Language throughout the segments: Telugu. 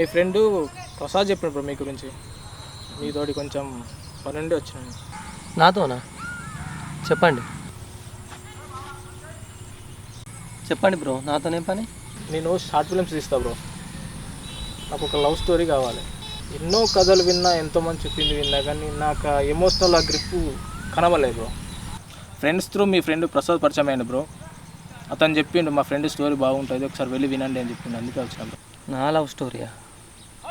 మీ ఫ్రెండ్ ప్రసాద్ చెప్పాడు బ్రో మీ గురించి. మీతోటి కొంచెం పని నుండి వచ్చినాను. నాతోనా? చెప్పండి. చెప్పండి బ్రో నాతోనే పని? నేను షార్ట్ ఫిల్మ్స్ తీస్తా బ్రో. నాకు ఒక లవ్ స్టోరీ కావాలి. ఎన్నో కథలు విన్నా ఎంతోమంది చెప్పింది విన్నా కానీ నాకు ఆ ఎమోషనల్ ఆ గ్రిప్ కనబడలేదు బ్రో. ఫ్రెండ్స్ త్రూ మీ ఫ్రెండ్ ప్రసాద్ పరిచయం అయ్యండి బ్రో. అతను చెప్పిండు మా ఫ్రెండ్ స్టోరీ బాగుంటుంది ఒకసారి వెళ్ళి వినండి అని చెప్పిండు. అందుకే వచ్చాను బ్రో. నా లవ్ స్టోరీయా?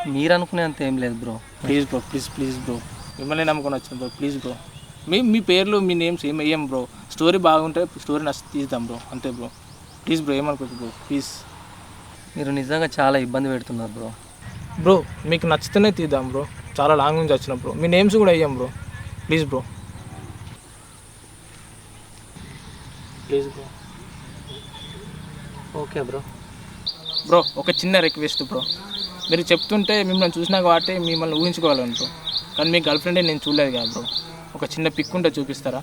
మీరు అనుకునేంత ఏం లేదు bro please bro please please bro మిమ్మల్ని నమ్ముకొని వచ్చాను బ్రో ప్లీజ్ బ్రో మీ మీ పేర్లు మీ నేమ్స్ ఏం వేయం బ్రో స్టోరీ బాగుంటే స్టోరీ నచ్చి తీద్దాం బ్రో అంతే బ్రో ప్లీజ్ బ్రో ఏమనుకోవద్దు బ్రో ప్లీజ్ మీరు నిజంగా చాలా ఇబ్బంది పెడుతున్నారు బ్రో బ్రో మీకు నచ్చితేనే తీద్దాం బ్రో చాలా లాంగ్ నుంచి వచ్చిన బ్రో మీ నేమ్స్ కూడా అయ్యాం bro please bro please bro okay bro bro ఒక చిన్న రిక్వెస్ట్ బ్రో మీరు చెప్తుంటే మిమ్మల్ని చూసినా కాబట్టి మిమ్మల్ని ఊహించుకోవాలంటూ కానీ మీ గర్ల్ ఫ్రెండే నేను చూడలేదు కదా బ్రో. ఒక చిన్న పిక్ ఉంటే చూపిస్తారా?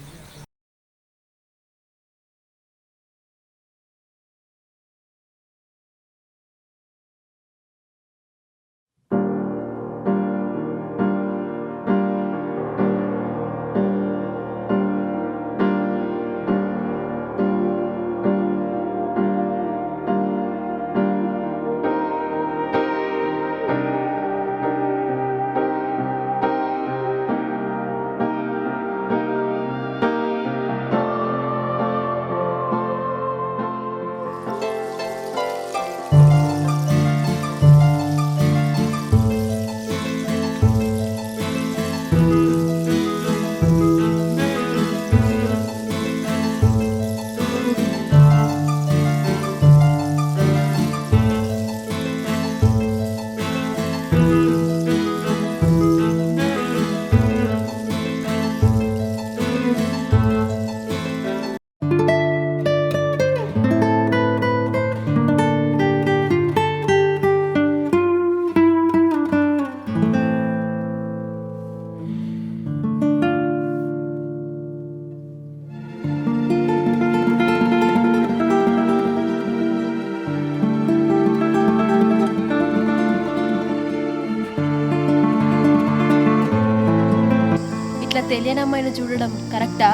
అమ్మాయిని చూడడం కరెక్టా?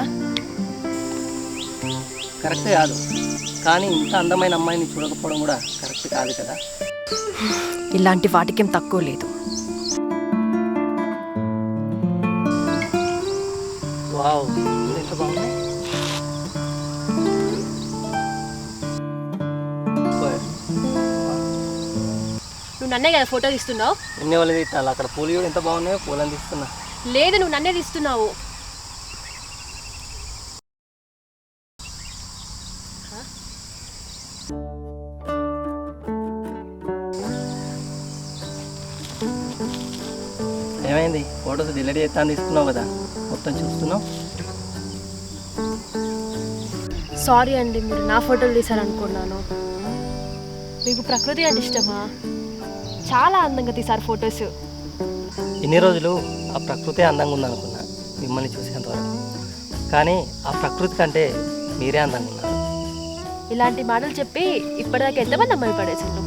కరెక్టే కాదు. కానీ ఇంత అందమైన అమ్మాయిని చూడకపోవడం కూడా కరెక్ట్ కాదు కదా. ఇలాంటి వాటికేం తక్కువ లేదు. వావ్ ఎంత బాగుంది. నువ్వు నన్నే కదా ఫోటో తీస్తున్నావు? ఎన్ని వాళ్ళు తీస్తాను అక్కడ పూలు ఎంత బాగున్నాయో పూలని తీస్తున్నా. లేదు నువ్వు నన్నే తీస్తున్నావు. ఫొటోస్ డిలీట్ చేస్తాను తీసుకున్నావు కదా మొత్తం చూస్తున్నావు? సారీ అండి మీరు నా ఫోటోలు తీశారనుకున్నాను. మీకు ప్రకృతి అంటే ఇష్టమా? చాలా అందంగా తీశారు ఫొటోస్. ఇన్ని రోజులు ఆ ప్రకృతి అందంగా ఉందనుకున్నా మిమ్మల్ని చూసేంత వరకు. కానీ ఆ ప్రకృతి కంటే మీరే అందంగా ఉన్నారు. ఇలాంటి మాటలు చెప్పి ఇప్పటిదాకా ఎంతమంది అమ్మాయి పడేసిండు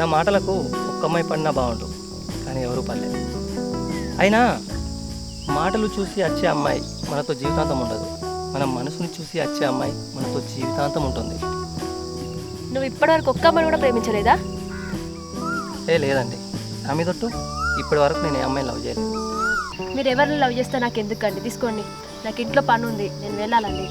నా మాటలకు ఒక్క అమ్మాయి పడినా బాగుండు కానీ ఎవరు పడలేదు. అయినా మాటలు చూసి వచ్చే అమ్మాయి మనతో జీవితాంతం ఉండదు. మన మనసుని చూసి వచ్చే అమ్మాయి మనతో జీవితాంతం ఉంటుంది. నువ్వు ఇప్పటివరకు ఒక్క అమ్మాయిని కూడా ప్రేమించలేదా? ఏ లేదండి. నా మీదొట్టు ఇప్పటి వరకు నేను ఏ అమ్మాయిని లవ్ చేయలేదు. మీరు ఎవరిని లవ్ చేస్తే నాకు ఎందుకండి తీసుకోండి. నాకు ఇంట్లో పని ఉంది నేను వెళ్ళాలండి.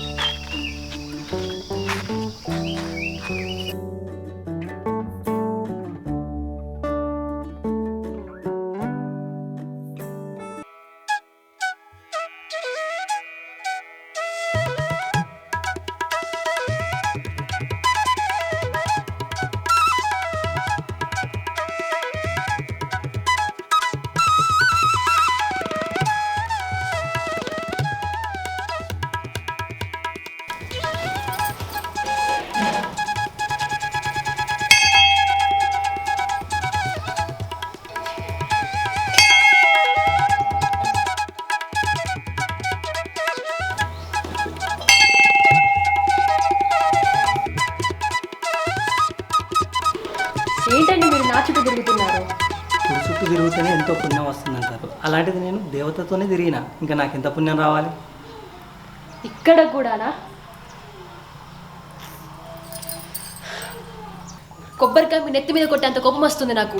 దేవతతోనే తిరిగిన ఇంకా నాకు ఎంత పుణ్యం రావాలి? ఇక్కడ కూడానా? కొబ్బరికాయ మీ నెత్తి మీద కొట్టేంత కోపం వస్తుంది నాకు.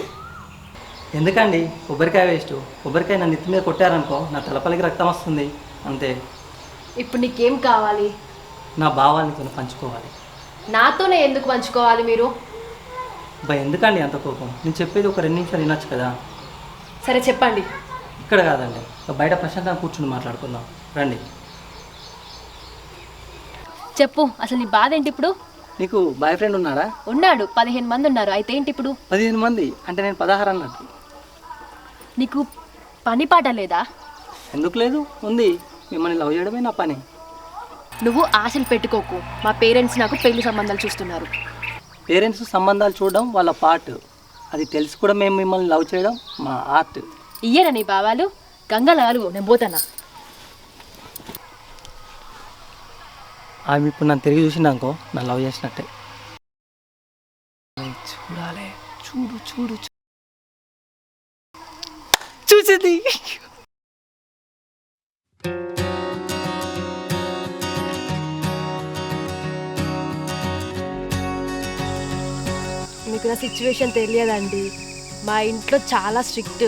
ఎందుకండి? కొబ్బరికాయ వేస్ట్ కొబ్బరికాయ నా నెత్తి మీద కొట్టారనుకో నా తలపలికి రక్తం వస్తుంది. అంతే. ఇప్పుడు నీకేం కావాలి? నా భావాలతో పంచుకోవాలి. నాతోనే ఎందుకు పంచుకోవాలి మీరు? బా ఎందుకండి అంత కోపం? నేను చెప్పేది ఒక రెండు నిమిషాలు వినొచ్చు కదా? సరే చెప్పండి. ఇక్కడ కాదండి. బయట ప్రశాంతంగా కూర్చుని మాట్లాడుకుందాం. రండి. చెప్పు అసలు నీ బాధ ఏంటి ఇప్పుడు? నీకు బాయ్ ఫ్రెండ్ ఉన్నాడా? ఉన్నాడు పదిహేను మంది ఉన్నారు. అయితే ఏంటి ఇప్పుడు? పదిహేను మంది? అంటే నేను పదహారు అన్నట్టు. నీకు పని పాట లేదా? ఎందుకు లేదు? ఉంది. మిమ్మల్ని లవ్ చేయడమే నా పని. నువ్వు ఆశలు పెట్టుకోకు. మా పేరెంట్స్ నాకు పెళ్ళి సంబంధాలు చూస్తున్నారు. పేరెంట్స్ సంబంధాలు చూడడం వాళ్ళ పార్ట్. అది తెలిసి కూడా మేము మిమ్మల్ని లవ్ చేయడం మా ఆర్ట్. ఇయ్యరా నీ బావాలు గంగలాలు నేను పోతానా? ఆమె ఇప్పుడు నన్ను తిరిగి చూసిందనుకో నన్ను లవ్ చేసినట్టే. చూడాలి. చూడు చూడు చూసింది. మీకు నా సిచ్యువేషన్ తెలియదండి. మా ఇంట్లో చాలా స్ట్రిక్ట్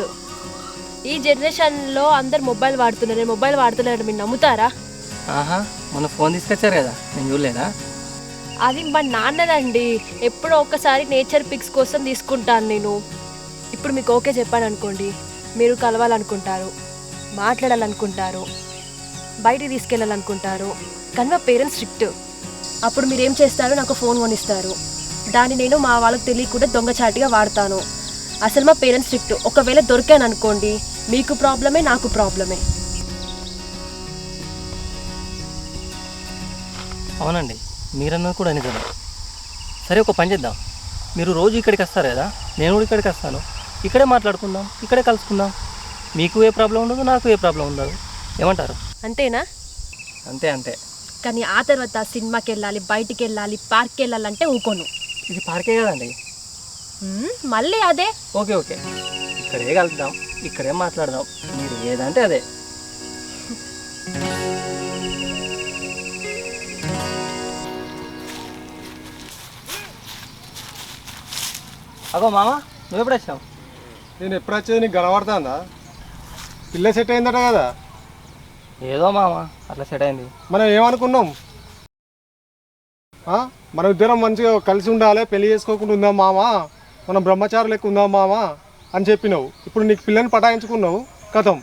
ఈ జనరేషన్లో అందరు మొబైల్ వాడుతున్నారు నేను మొబైల్ వాడుతున్నాను మీరు నమ్ముతారా? ఆహా మొన్న ఫోన్ తీసుకొచ్చారు కదా నేను చూడలేదా? అది మా నాన్నదండి ఎప్పుడో ఒక్కసారి నేచర్ పిక్స్ కోసం తీసుకుంటాను నేను. ఇప్పుడు మీకు ఓకే చెప్పాను అనుకోండి మీరు కలవాలనుకుంటారు మాట్లాడాలనుకుంటారు బయటికి తీసుకెళ్ళాలనుకుంటారు. కానీ మా పేరెంట్స్ స్ట్రిక్ట్. అప్పుడు మీరు ఏం చేస్తారు? నాకు ఫోన్ కొనిస్తారు. దాన్ని నేను మా వాళ్ళకి తెలియకుండా దొంగచాటిగా వాడతాను. అసలు మా పేరెంట్స్ స్ట్రిక్ట్. ఒకవేళ దొరికాను అనుకోండి మీకు ప్రాబ్లమే నాకు ప్రాబ్లమే. అవునండి మీరన్నది కూడా నిజమే. సరే ఒక పని చేద్దాం. మీరు రోజు ఇక్కడికి వస్తారు కదా నేను కూడా ఇక్కడికి వస్తాను. ఇక్కడే మాట్లాడుకుందాం ఇక్కడే కలుసుకుందాం. మీకు ఏ ప్రాబ్లం ఉండదు నాకు ఏ ప్రాబ్లం ఉండదు. ఏమంటారు? అంతేనా? అంతే అంతే. కానీ ఆ తర్వాత సినిమాకి వెళ్ళాలి బయటికి వెళ్ళాలి పార్క్కి వెళ్ళాలంటే ఊకోను. ఇది పార్కే కదండి. మళ్ళీ అదే? Okay okay. ఇక్కడే కలుద్దాం. ఇక్కడే మాట్లాడదాం? మీరు ఏదంటే అదే. అగో మామ నువ్వు ఎప్పుడు వచ్చావు నేను ఎప్పుడు వచ్చేది నీకు కనబడుతుందా పిల్ల సెట్ అయిందట కదా. ఏదో మామ అట్లా సెట్ అయింది. మనం ఏమనుకున్నాం? ఆ? మన ఇద్దరం మంచిగా కలిసి ఉండాలి పెళ్ళి చేసుకోకుండా ఉందాం మామ. మనం బ్రహ్మచారులు లెక్క ఉందాం మామ. అని చెప్పినావు. ఇప్పుడు నీకు పిల్లని పటాయించుకున్నావు. కథం.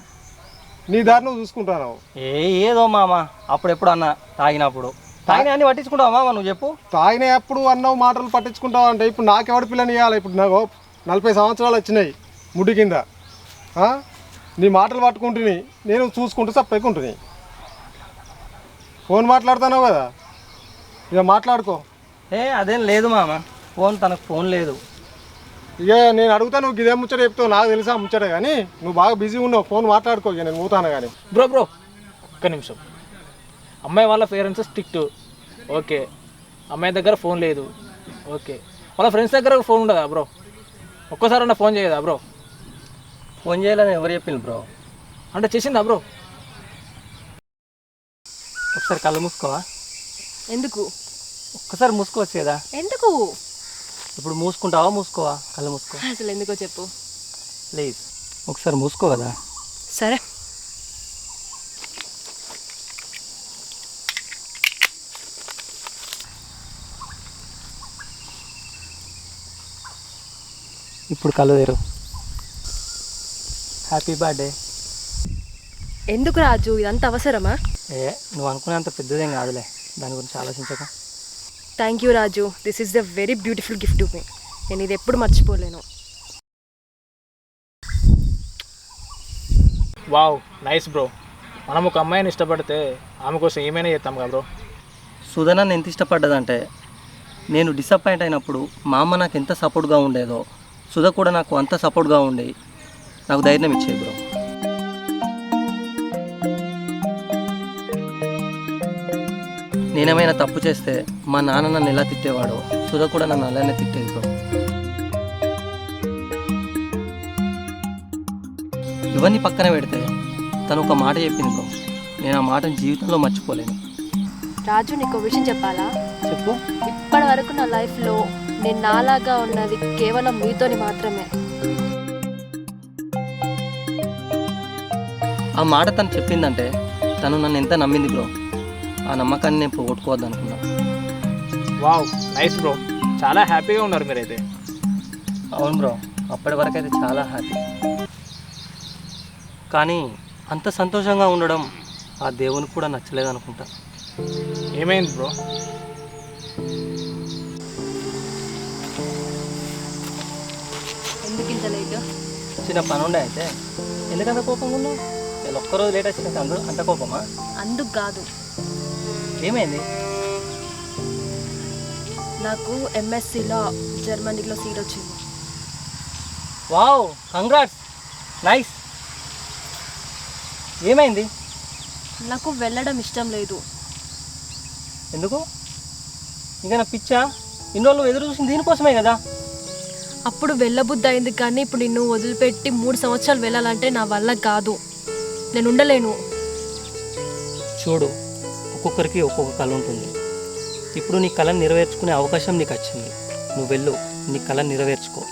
నీ దారి నువ్వు చూసుకుంటున్నావు ఏ ఏదో మామ. అప్పుడెప్పుడు అన్న తాగినప్పుడు. తాగిన అన్ని పట్టించుకుంటావా మామ నువ్వు చెప్పు. తాగిన ఎప్పుడు అన్నావు మాటలు పట్టించుకుంటావు అంటే ఇప్పుడు నాకెవడి పిల్లని ఇవ్వాలి ఇప్పుడు నాకు నలభై సంవత్సరాలు వచ్చినాయి ముడి కింద? నీ మాటలు పట్టుకుంటుని నేను చూసుకుంటూ సప్పకుంటుని. ఫోన్ మాట్లాడుతున్నావు కదా? ఇక మాట్లాడుకో. ఏ అదేం లేదు మామ. ఫోన్ తనకు ఫోన్ లేదు. ఇక నేను అడుగుతా నువ్వు ఇదే ముచ్చట చెప్తావు నాకు తెలుసా ముచ్చట కానీ. నువ్వు బాగా బిజీ ఉన్నావు ఫోన్ మాట్లాడుకో ఇక నేను పోతాను కానీ. బ్రో బ్రో ఒక్క నిమిషం. అమ్మాయి వాళ్ళ పేరెంట్స్ స్ట్రిక్ట్ ఓకే. అమ్మాయి దగ్గర ఫోన్ లేదు. ఓకే. వాళ్ళ ఫ్రెండ్స్ దగ్గర ఫోన్ ఉండదా బ్రో? ఒక్కసారి ఫోన్ చేయదా బ్రో? ఫోన్ చేయాలని ఎవరు చెప్పింది బ్రో? అంటే చేసిందా బ్రో? ఒకసారి కళ్ళు మూసుకోవా? ఎందుకు? ఒక్కసారి మూసుకోవచ్చు కదా? ఎందుకు? ఇప్పుడు మూసుకుంటావా మూసుకోవా? కళ్ళు మూసుకో. అసలు ఎందుకో చెప్పు. ప్లీజ్ ఒకసారి మూసుకో కదా. సరే. ఇప్పుడు కళ్ళు తెరు. హ్యాపీ బర్త్డే ఎందుకు రాజు? ఇదంతా అవసరమా? ఏ నువ్వు అనుకునేంత పెద్దదేం కాదులే. దాని గురించి ఆలోచించక. Thank you Raju this is the very beautiful gift to మీ నేను ఇది ఎప్పుడు మర్చిపోలేను. వావ్ నైస్ బ్రో మనం ఒక అమ్మాయిని ఇష్టపడితే ఆమె కోసం ఏమైనా చేస్తాం కదా బ్రో సుధ నన్ను ఎంత ఇష్టపడ్డదంటే నేను డిసప్పాయింట్ అయినప్పుడు మా అమ్మ నాకు ఎంత సపోర్ట్గా ఉండేదో సుధ కూడా నాకు అంత సపోర్ట్గా ఉండి నాకు ధైర్యం ఇచ్చేది బ్రో నేనేమైనా తప్పు చేస్తే మా నాన్న నన్ను ఎలా తిట్టేవాడో సుధ కూడా నన్ను అలానే తిట్టేది ఇవన్నీ పక్కన పెడితే తను ఒక మాట చెప్పింది నేను ఆ మాటను జీవితంలో మర్చిపోలేను. రాజు నీకు విషయం చెప్పాలా? చెప్పు. ఇప్పటి వరకు నా లైఫ్లో నేను నాలాగా ఉన్నది కేవలం మీతోని మాత్రమే. ఆ మాట తను చెప్పిందంటే తను నన్ను ఎంత నమ్మింది బ్రో. ఆ నమ్మకాన్ని నేను పోగొట్టుకోవద్దు అనుకున్నా. Wow nice bro. చాలా హ్యాపీగా ఉన్నారు మీరైతే. అవును బ్రో అప్పటి వరకు అయితే చాలా హ్యాపీ. కానీ అంత సంతోషంగా ఉండడం ఆ దేవునికి కూడా నచ్చలేదు అనుకుంటా. ఏమైంది బ్రో? ఎందుకు ఇంత లేట్? చిన్న పని ఉండే అయితే. ఎందుకంత కోపంగా ఉన్నావు? నేను ఒక్కరోజు లేట్ వచ్చినాక అంత అంత కోపమా? అందుకు కాదు. ఏమైంది? నాకు ఎంఎస్సిలో జర్మనీలో సీట్ వచ్చింది. Wow congrats. నైస్. ఏమైంది? నాకు వెళ్ళడం ఇష్టం లేదు. ఎందుకు? ఇంకా నా పిచ్చా? ఇన్ని రోజులు ఎదురు చూసింది దీనికోసమే కదా? అప్పుడు వెళ్ళబుద్ధి అయింది కానీ ఇప్పుడు నిన్ను వదిలిపెట్టి మూడు సంవత్సరాలు వెళ్ళాలంటే నా వల్ల కాదు. నేను ఉండలేను. చూడు ఒక్కొక్కరికి ఒక్కొక్క కళ ఉంటుంది. ఇప్పుడు నీ కళను నెరవేర్చుకునే అవకాశం నీకు వచ్చింది. నువ్వు వెళ్ళు నీ కళ నెరవేర్చుకో.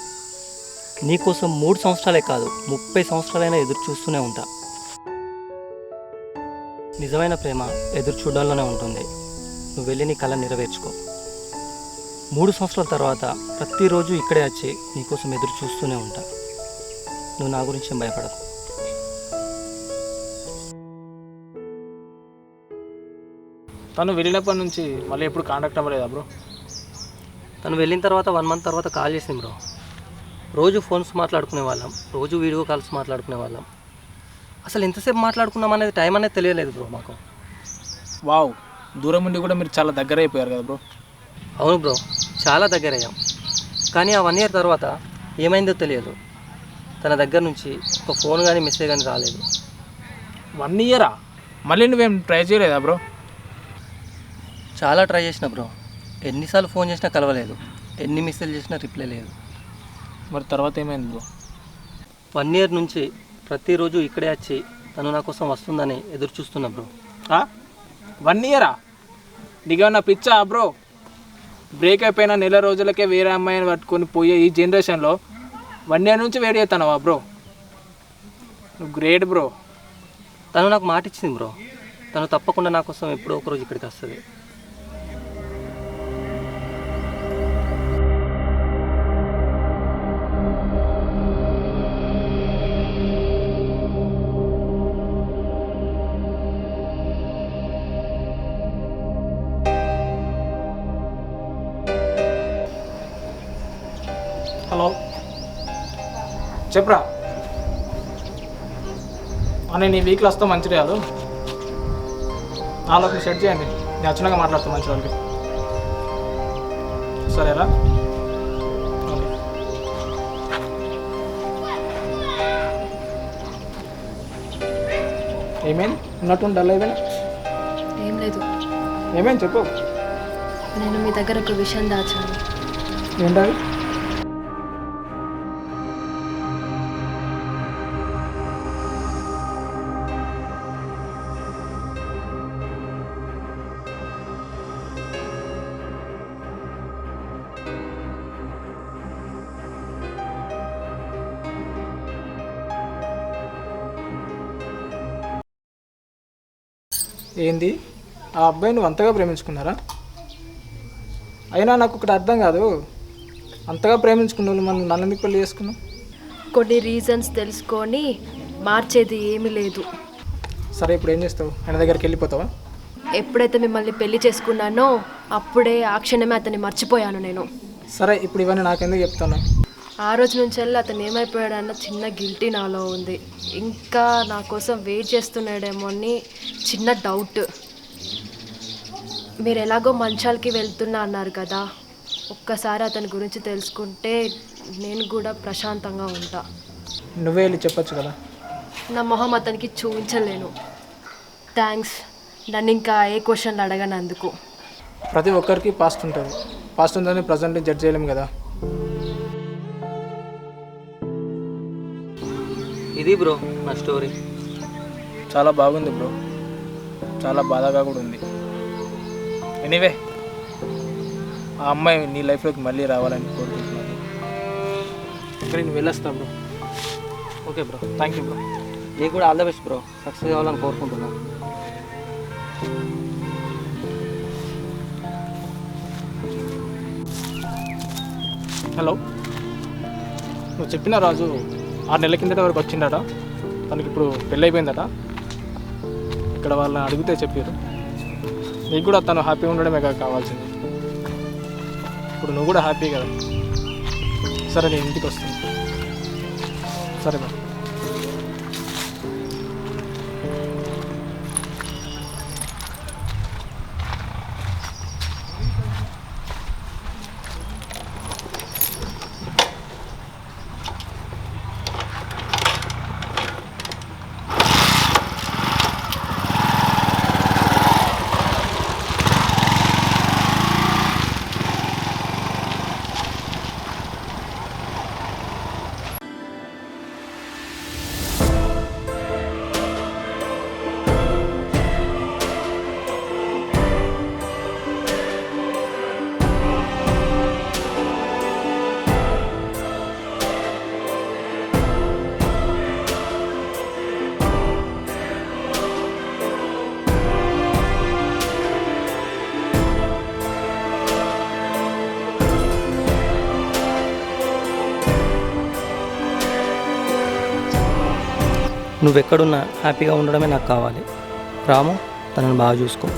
నీకోసం మూడు సంవత్సరాలే కాదు ముప్పై సంవత్సరాలైనా ఎదురు చూస్తూనే ఉంటా. నిజమైన ప్రేమ ఎదురు చూడడంలోనే ఉంటుంది. నువ్వు వెళ్ళి నీ కళ నెరవేర్చుకో. మూడు సంవత్సరాల తర్వాత ప్రతిరోజు ఇక్కడే వచ్చి నీకోసం ఎదురు చూస్తూనే ఉంటా. నువ్వు నా గురించి భయపడకు. తను వెళ్ళినప్పటి నుంచి మళ్ళీ ఎప్పుడు కాంటాక్ట్ అవ్వలేదా బ్రో తను వెళ్ళిన తర్వాత వన్ మంత్ తర్వాత కాల్ చేసింది బ్రో రోజు ఫోన్స్ మాట్లాడుకునే వాళ్ళం. రోజు వీడియో కాల్స్ మాట్లాడుకునే వాళ్ళం. అసలు ఎంతసేపు మాట్లాడుకున్నాం అనేది టైం అనేది తెలియలేదు బ్రో మాకు. వావ్ దూరం ఉండి కూడా మీరు చాలా దగ్గర అయిపోయారు కదా బ్రో అవును బ్రో చాలా దగ్గర అయ్యాం కానీ ఆ వన్ ఇయర్ తర్వాత ఏమైందో తెలియదు. తన దగ్గర నుంచి ఒక ఫోన్ కానీ మెసేజ్ కానీ రాలేదు. వన్ ఇయరా మళ్ళీ నువ్వేం ట్రై చేయలేదా బ్రో చాలా ట్రై చేసిన బ్రో. ఎన్నిసార్లు ఫోన్ చేసినా కలవలేదు. ఎన్ని మెసేజ్ చేసినా రిప్లై లేదు. మరి తర్వాత ఏమైంది బ్రో? వన్ ఇయర్ నుంచి ప్రతిరోజు ఇక్కడే వచ్చి తను నా కోసం వస్తుందని ఎదురు చూస్తున్నా బ్రో. వన్ ఇయరా నీకేమన్నా పిచ్చా బ్రో? బ్రేక్ అయిపోయిన నెల రోజులకే వేరే అమ్మాయిని పట్టుకొని పోయే ఈ జనరేషన్లో వన్ ఇయర్ నుంచి వెయిట్ చేస్తానవా బ్రో? నువ్వు గ్రేట్ బ్రో. తను నాకు మాట ఇచ్చింది బ్రో. తను తప్పకుండా నా కోసం ఎప్పుడో ఒకరోజు ఇక్కడికి వస్తుంది. చెప్పరా. నేను ఈ వీక్లో వస్తా మంచి రాదు నాలుగు సెట్ చేయండి. నేను వచ్చినాక మాట్లాడతాను మంచి వాళ్ళకి సరేరా? ఓకే. ఏమైంది? ఉన్నట్టు డల్ అయిపోయినా? ఏం లేదు. ఏమైంది చెప్పు. నేను మీ దగ్గర ఒక విషయం దాచాను. ఏంటది? ఏంది? ఆ అబ్బాయి నువ్వు అంతగా ప్రేమించుకున్నారా? అయినా నాకు ఒకటి అర్థం కాదు. అంతగా ప్రేమించుకున్న వాళ్ళు మనం నన్ను ఎందుకు పెళ్ళి చేసుకున్నాం కొన్ని రీజన్స్ తెలుసుకొని మార్చేది ఏమీ లేదు. సరే ఇప్పుడు ఏం చేస్తావు? ఆయన దగ్గరికి వెళ్ళిపోతావా? ఎప్పుడైతే మిమ్మల్ని పెళ్ళి చేసుకున్నానో అప్పుడే ఆ క్షణమే అతన్ని మర్చిపోయాను నేను. సరే ఇప్పుడు ఇవన్నీ నాకెందుకు చెప్తాను ఆ రోజు నుంచి వెళ్ళి అతను ఏమైపోయాడన్న చిన్న గిల్టీ నాలో ఉంది. ఇంకా నా కోసం వెయిట్ చేస్తున్నాడేమో అని చిన్న డౌట్. మీరు ఎలాగో మంచాలకి వెళ్తున్నా అన్నారు కదా. ఒక్కసారి అతని గురించి తెలుసుకుంటే నేను కూడా ప్రశాంతంగా ఉంటా. నువ్వే వెళ్ళి చెప్పొచ్చు కదా. నా మొహం అతనికి చూపించలేను. థ్యాంక్స్. నన్ను ఇంకా ఏ క్వశ్చన్లు అడగనందుకు. ప్రతి ఒక్కరికి పాస్ట్ ఉంటుంది పాస్ట్ ఉందని ప్రజెంట్ జడ్జ్ చేయలేము కదా. ఇది బ్రో నా స్టోరీ. చాలా బాగుంది బ్రో. చాలా బాధగా కూడా ఉంది. ఎనీవే ఆ అమ్మాయి నీ లైఫ్లోకి మళ్ళీ రావాలని కోరుకుంటున్నాను. ఇక్కడ నేను వెళ్ళొస్తా bro. Okay bro thank you bro. నీకు కూడా all the best bro. Success కావాలని కోరుకుంటున్నాను హలో నువ్వు చెప్పిన రాజు. ఆరు నెలల కిందట వరకు వచ్చిండట తనకి ఇప్పుడు పెళ్ళి అయిపోయిందట ఇక్కడ వాళ్ళని అడిగితే చెప్పారు. నీకు కూడా తను హ్యాపీగా ఉండడమే కదా కావాల్సింది. ఇప్పుడు నువ్వు కూడా హ్యాపీ కదా. సరే నేను ఇంటికి వస్తాను సరే మేడం నువ్వెక్కడున్నా హ్యాపీగా ఉండడమే నాకు కావాలి. రాము తనని బాగా చూసుకో.